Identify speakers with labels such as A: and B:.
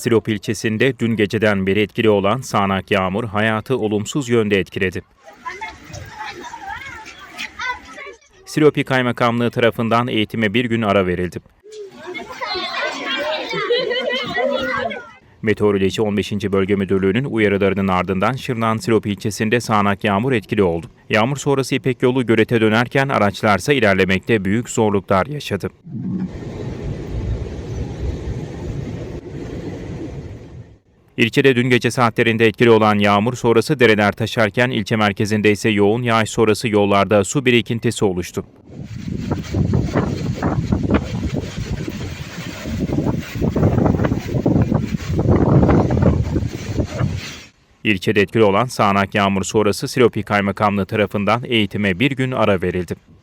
A: Sinop ilçesinde dün geceden beri etkili olan sağanak yağmur hayatı olumsuz yönde etkiledi. Silopi Kaymakamlığı tarafından eğitime bir gün ara verildi. Meteoroloji 15. Bölge Müdürlüğü'nün uyarılarının ardından Şırnak'ın Silopi ilçesinde sağanak yağmur etkili oldu. Yağmur sonrası İpek yolu Göret'e dönerken araçlarsa ilerlemekte büyük zorluklar yaşadı. İlçede dün gece saatlerinde etkili olan yağmur sonrası dereler taşarken ilçe merkezinde ise yoğun yağış sonrası yollarda su birikintisi oluştu. İlçede etkili olan sağanak yağmur sonrası Silopi Kaymakamlığı tarafından eğitime bir gün ara verildi.